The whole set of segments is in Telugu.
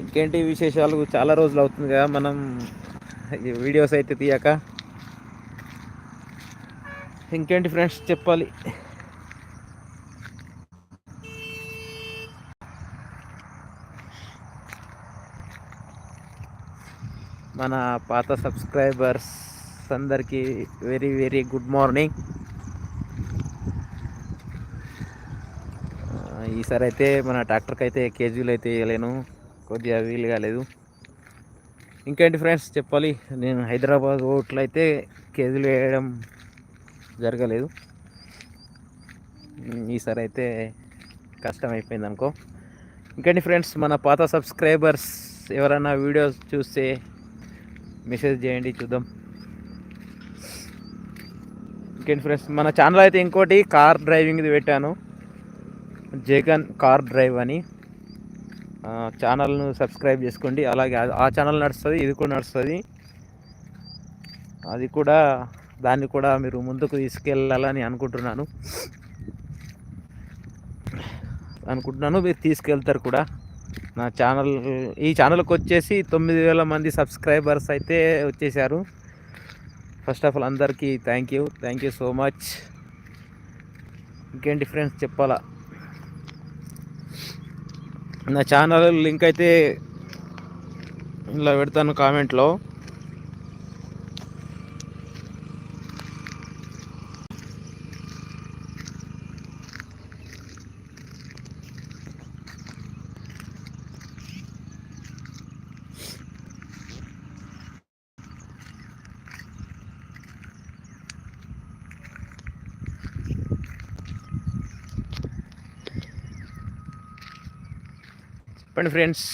ఇంకేంటి విశేషాలు? చాలా రోజులు అవుతుంది కదా మనం వీడియోస్ అయితే తీయక. ఇంకేంటి ఫ్రెండ్స్ చెప్పాలి? మన పాత సబ్స్క్రైబర్స్ అందరికీ వెరీ వెరీ గుడ్ మార్నింగ్. ఈసారి అయితే మన ట్రాక్టర్కి అయితే కేజీలు అయితే వేయలేను. కొద్దిగా వీలు కాలేదు. ఇంకేంటి ఫ్రెండ్స్ చెప్పాలి? నేను హైదరాబాద్ ఓట్లు అయితే కేజీలు వేయడం జరగలేదు. ఈసారి అయితే కష్టం అయిపోయింది అనుకో. ఇంకేంటి ఫ్రెండ్స్ మన పాత సబ్స్క్రైబర్స్ ఎవరైనా వీడియోస్ చూస్తే మెసేజ్ చేయండి చూద్దాం. ఇంకేంటి ఫ్రెండ్స్ మన ఛానల్ అయితే ఇంకోటి కార్ డ్రైవింగ్ది పెట్టాను. జగన్ కార్ డ్రైవ్ అని. ఛానల్ను సబ్స్క్రైబ్ చేసుకోండి. అలాగే ఆ ఛానల్ నడుస్తుంది ఇది కూడా నడుస్తుంది. అది కూడా దాన్ని కూడా మీరు ముందుకు తీసుకెళ్ళాలని అనుకుంటున్నాను. అనుకుంటున్నాను మీరు తీసుకెళ్తారు కూడా. నా ఛానల్ ఈ ఛానల్కి వచ్చేసి తొమ్మిది వేల మంది సబ్స్క్రైబర్స్ అయితే వచ్చేసారు ఫస్ట్ ఆఫ్ ఆల్ అందరికీ thank you. Thank you so much. ఇంకేంటి ఫ్రెండ్స్ చెప్పాలా? నా ఛానల్ లింక్ అయితే ఇలా పెడతాను కామెంట్లో. చెప్పండి ఫ్రెండ్స్.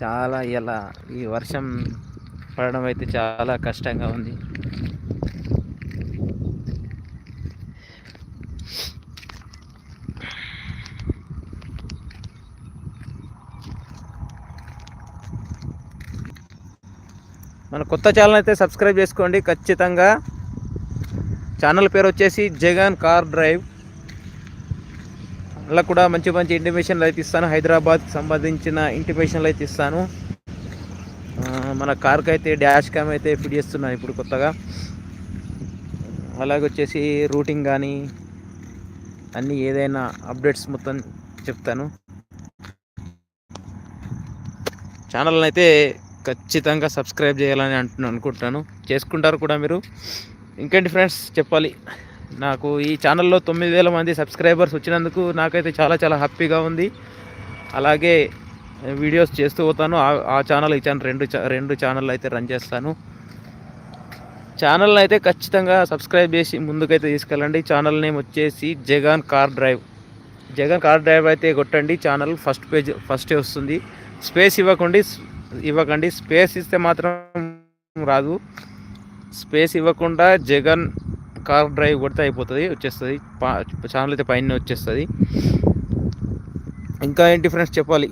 చాలా ఇలా ఈ వర్షం పడడం అయితే చాలా కష్టంగా ఉంది. మన కొత్త ఛానల్ అయితే సబ్స్క్రైబ్ చేసుకోండి. ఖచ్చితంగా ఛానల్ పేరు వచ్చేసి జగన్ కార్ డ్రైవ్. అలా కూడా మంచి మంచి ఇంటిమేషన్లు అయితే ఇస్తాను. హైదరాబాద్కి సంబంధించిన ఇంటిమేషన్లు అయితే ఇస్తాను. మన కార్కి అయితే డ్యాష్ క్యామ్ అయితే ఫిట్ చేస్తున్నాను ఇప్పుడు కొత్తగా. అలాగే వచ్చేసి రూటింగ్ కానీ అన్నీ ఏదైనా అప్డేట్స్ మొత్తం చెప్తాను. ఛానల్ని అయితే ఖచ్చితంగా సబ్స్క్రైబ్ చేయాలని అంటున్నాను అనుకుంటున్నాను. చేసుకుంటారు కూడా మీరు. ఇంకేంటి ఫ్రెండ్స్ చెప్పాలి. నాకు ఈ ఛానల్లో తొమ్మిది వేల మంది సబ్స్క్రైబర్స్ వచ్చినందుకు నాకైతే చాలా చాలా హ్యాపీగా ఉంది. అలాగే వీడియోస్ చేస్తూ పోతాను. ఆ ఛానల్ ఈ ఛానల్ రెండు రెండు ఛానల్ అయితే రన్ చేస్తాను. ఛానల్ని అయితే ఖచ్చితంగా సబ్స్క్రైబ్ చేసి ముందుకైతే తీసుకెళ్ళండి. ఛానల్ నేమ్ వచ్చేసి Jagan car drive Jagan car drive అయితే కొట్టండి. ఛానల్ ఫస్ట్ పేజ్ ఫస్టే వస్తుంది. స్పేస్ ఇవ్వకండి. ఇవ్వకండి. స్పేస్ ఇస్తే మాత్రం రాదు. స్పేస్ ఇవ్వకుండా జగన్ కార్ డ్రైవ్ కొడితే అయిపోతుంది వచ్చేస్తుంది. ఛానల్ అయితే పైన వచ్చేస్తుంది. ఇంకా ఏంటి ఫ్రెండ్స్ చెప్పాలి?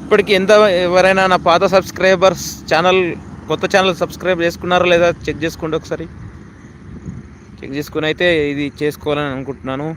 ఇప్పటికి ఎంత ఎవరైనా నా పాత సబ్స్క్రైబర్స్ ఛానల్ కొత్త ఛానల్ సబ్స్క్రైబ్ చేసుకున్నారా లేదా చెక్ చేసుకోండి ఒకసారి. చెక్ చేసుకుని అయితే ఇది చేసుకోవాలని అనుకుంటున్నాను.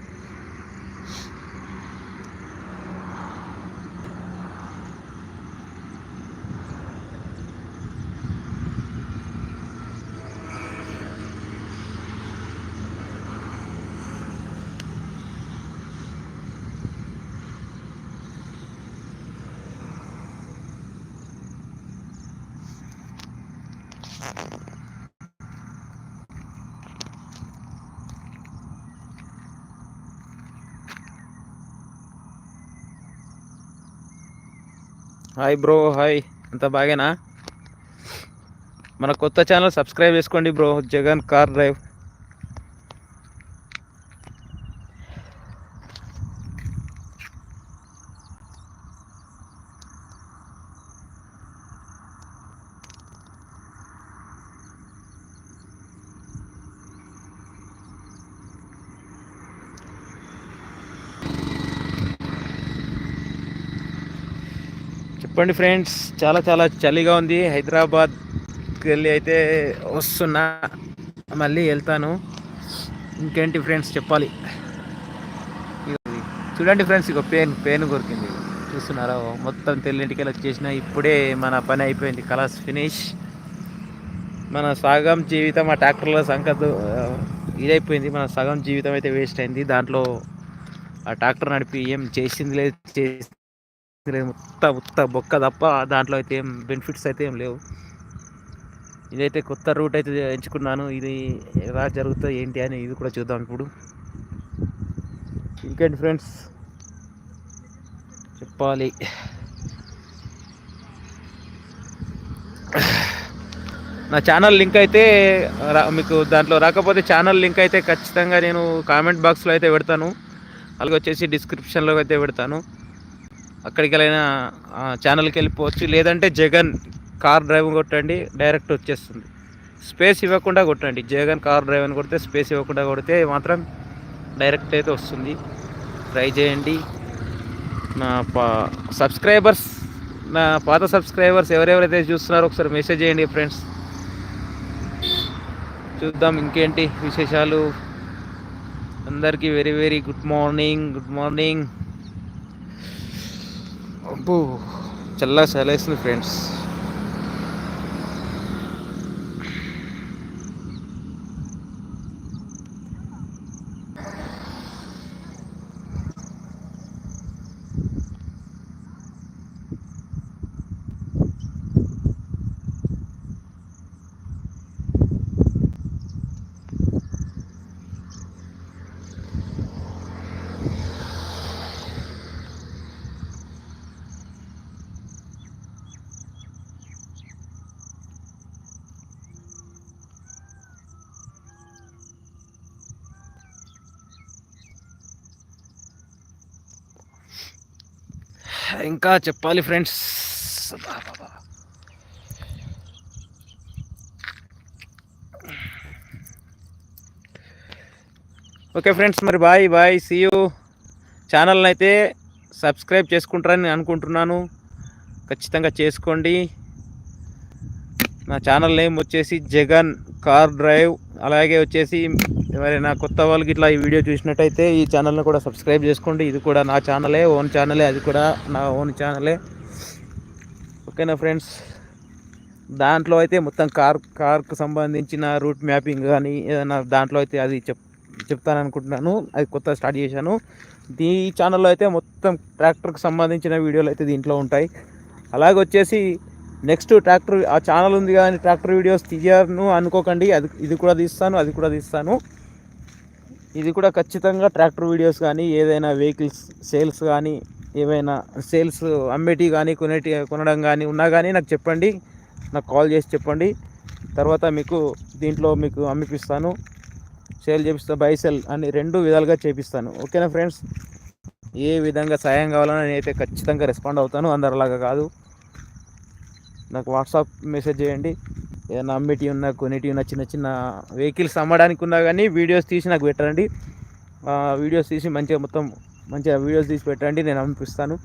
హాయ్ బ్రో హాయ్ అంత బాగేనా? మన కొత్త ఛానల్ సబ్స్క్రైబ్ చేసుకోండి బ్రో జగన్ కార్ డ్రైవ్. చెప్పండి ఫ్రెండ్స్ చాలా చాలా చలిగా ఉంది. హైదరాబాద్కి వెళ్ళి అయితే వస్తున్నా మళ్ళీ వెళ్తాను. ఇంకేంటి ఫ్రెండ్స్ చెప్పాలి? చూడండి ఫ్రెండ్స్ ఇక పెయిన్ పెయిన్ కొరికింది. చూస్తున్నారా? మొత్తం తెల్లింటికి వచ్చేసిన ఇప్పుడే మన పని అయిపోయింది. Colours finish. మన సగం జీవితం ఆ ట్రాక్టర్లో సంకత్ ఇదైపోయింది. మన సగం జీవితం అయితే వేస్ట్ అయింది. దాంట్లో ఆ ట్రాక్టర్ నడిపి ఏం చేసింది లేదు చేసింది లేదు ఉత్త బొక్క తప్ప దాంట్లో అయితే ఏం బెనిఫిట్స్ అయితే ఏం లేవు. ఇదైతే కొత్త రూట్ అయితే ఎంచుకున్నాను. ఇది ఎలా జరుగుతుందో ఏంటి అని ఇది కూడా చూద్దాం ఇప్పుడు. ఇంకేంటి ఫ్రెండ్స్ చెప్పాలి. నా ఛానల్ లింక్ అయితే మీకు దాంట్లో రాకపోతే ఛానల్ లింక్ అయితే ఖచ్చితంగా నేను కామెంట్ బాక్స్లో అయితే పెడతాను. అలాగే వచ్చేసి డిస్క్రిప్షన్లో అయితే పెడతాను. అక్కడికి వెళ్ళినా ఛానల్కి వెళ్ళిపోవచ్చు లేదంటే జగన్ కార్ డ్రైవ్ కొట్టండి డైరెక్ట్ వచ్చేస్తుంది. స్పేస్ ఇవ్వకుండా కొట్టండి. జగన్ కార్ డ్రైవ్ అని కొడితే స్పేస్ ఇవ్వకుండా కొడితే మాత్రం డైరెక్ట్ అయితే వస్తుంది. ట్రై చేయండి. నా పా సబ్స్క్రైబర్స్ నా పాత సబ్స్క్రైబర్స్ ఎవరెవరైతే చూస్తున్నారో ఒకసారి మెసేజ్ చేయండి ఫ్రెండ్స్. చూద్దాం ఇంకేంటి విశేషాలు. అందరికీ very very good morning good morning. అబ్బో చల్ల చలేస్తుంది ఫ్రెండ్స్. ఇంకా చెప్పాలి ఫ్రెండ్స్. ఓకే ఫ్రెండ్స్ మరి బాయ్ బాయ్ సీ యూ ఛానల్ని అయితే సబ్స్క్రైబ్ చేసుకుంటారని అనుకుంటున్నాను. ఖచ్చితంగా చేసుకోండి. నా ఛానల్ నేమ్ వచ్చేసి జగన్ కార్ డ్రైవ్. అలాగే వచ్చేసి ఎవరైనా కొత్త వాళ్ళకి ఇట్లా ఈ వీడియో చూసినట్టయితే ఈ ఛానల్ని కూడా సబ్స్క్రైబ్ చేసుకోండి. ఇది కూడా నా ఛానలే ఓన్ ఛానలే అది కూడా నా ఓన్ ఛానలే ఓకేనా ఫ్రెండ్స్ దాంట్లో అయితే మొత్తం కార్ కార్కు సంబంధించిన రూట్ మ్యాపింగ్ కానీ ఏదైనా దాంట్లో అయితే అది చెప్ చెప్తాను అనుకుంటున్నాను అది కొత్త స్టార్ట్ చేశాను. ఈ ఛానల్లో అయితే మొత్తం ట్రాక్టర్కి సంబంధించిన వీడియోలు అయితే దీంట్లో ఉంటాయి. అలాగే వచ్చేసి నెక్స్ట్ ట్రాక్టర్ ఆ ఛానల్ ఉంది కానీ ట్రాక్టర్ వీడియోస్ తీయను అనుకోకండి. అది ఇది కూడా తీస్తాను అది కూడా తీస్తాను. ఇది కూడా ఖచ్చితంగా ట్రాక్టర్ వీడియోస్ కానీ ఏదైనా వెహికల్స్ సేల్స్ కానీ ఏమైనా సేల్స్ అమ్మేటి కానీ కొనేటి కొనడం కానీ ఉన్నా కానీ నాకు చెప్పండి. నాకు కాల్ చేసి చెప్పండి. తర్వాత మీకు దీంట్లో మీకు అమ్మిపిస్తాను. సేల్ చేపిస్తా బై సెల్ అని రెండు విధాలుగా చేపిస్తాను. ఓకేనా ఫ్రెండ్స్? ఏ విధంగా సాయం కావాలని నేనైతే ఖచ్చితంగా రెస్పాండ్ అవుతాను. అందరిలాగా కాదు. నాకు వాట్సాప్ మెసేజ్ చేయండి. ఏదైనా అమ్మేటి ఉన్నా కొనేటి ఉన్న చిన్న చిన్న వెహికల్స్ అమ్మడానికి ఉన్నా కానీ వీడియోస్ తీసి నాకు పెట్టండి. వీడియోస్ తీసి మంచిగా మొత్తం మంచిగా వీడియోస్ తీసి పెట్టండి నేను అమ్మిపిస్తాను.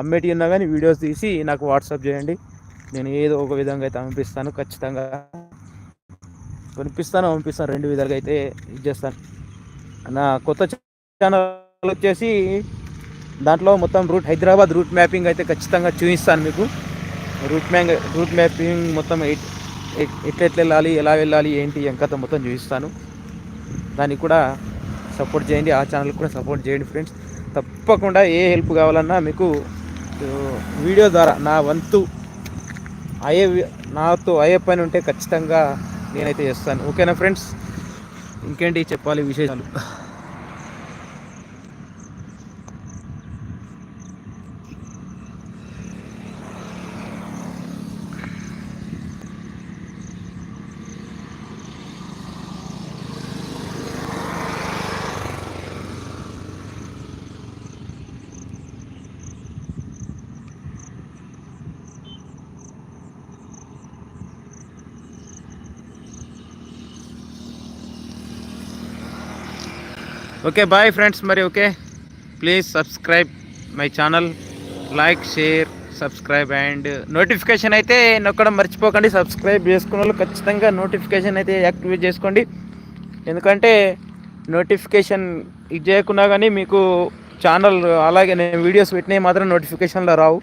అమ్మేటి ఉన్నా కానీ వీడియోస్ తీసి నాకు వాట్సాప్ చేయండి. నేను ఏదో ఒక విధంగా అయితే అమ్మిపిస్తాను ఖచ్చితంగా. కొనిపిస్తాను పంపిస్తాను రెండు విధాలుగా అయితే ఇది చేస్తాను. నా కొత్త ఛానల్ వచ్చేసి దాంట్లో మొత్తం రూట్ హైదరాబాద్ రూట్ మ్యాపింగ్ అయితే ఖచ్చితంగా చూపిస్తాను మీకు. రూట్ మ్యాంగ్ రూట్ మ్యాపింగ్ మొత్తం ఎయిట్ ఎట్లా వెళ్ళాలి ఎలా వెళ్ళాలి ఏంటి ఎంకత మొత్తం చూపిస్తాను. దానికి కూడా సపోర్ట్ చేయండి ఆ ఛానల్కి కూడా సపోర్ట్ చేయండి ఫ్రెండ్స్. తప్పకుండా ఏ హెల్ప్ కావాలన్నా మీకు వీడియో ద్వారా నా వంతు అయ్యే నాతో అయ్యే పని ఉంటే ఖచ్చితంగా నేనైతే చేస్తాను. ఓకేనా ఫ్రెండ్స్? ఇంకేంటి చెప్పాలి విశేషాలు? ఓకే బాయ్ ఫ్రెండ్స్ మరి okay please subscribe my channel like share subscribe and notification అయితే నొక్కడం మర్చిపోకండి. సబ్స్క్రైబ్ చేసుకున్న వాళ్ళు ఖచ్చితంగా నోటిఫికేషన్ అయితే యాక్టివేట్ చేసుకోండి. ఎందుకంటే నోటిఫికేషన్ ఇది చేయకున్నా కానీ మీకు ఛానల్ అలాగే నేను వీడియోస్ పెట్టినవి మాత్రం నోటిఫికేషన్లో రావు.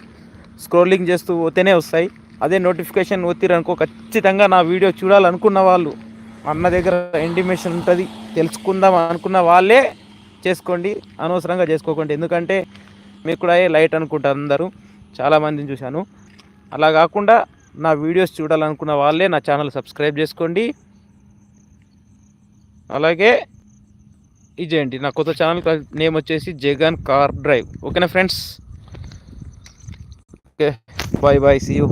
స్క్రోలింగ్ చేస్తూ పోతేనే వస్తాయి. అదే నోటిఫికేషన్ ఒత్తిరనుకో ఖచ్చితంగా నా వీడియో చూడాలనుకున్న వాళ్ళు అన్న దగ్గర ఇంటిమేషన్ ఉంటుంది. తెలుసుకుందాం అనుకున్న వాళ్ళే చేసుకోండి. అనవసరంగా చేసుకోకండి. ఎందుకంటే మీకు కూడా ఏ లైట్ అనుకుంటారు అందరూ. చాలామందిని చూశాను. అలా కాకుండా నా వీడియోస్ చూడాలనుకున్న వాళ్ళే నా ఛానల్ సబ్స్క్రైబ్ చేసుకోండి. అలాగే ఇదేంటి నా కొత్త ఛానల్ నేమ్ వచ్చేసి జగన్ కార్ డ్రైవ్. ఓకేనా friends okay bye bye see you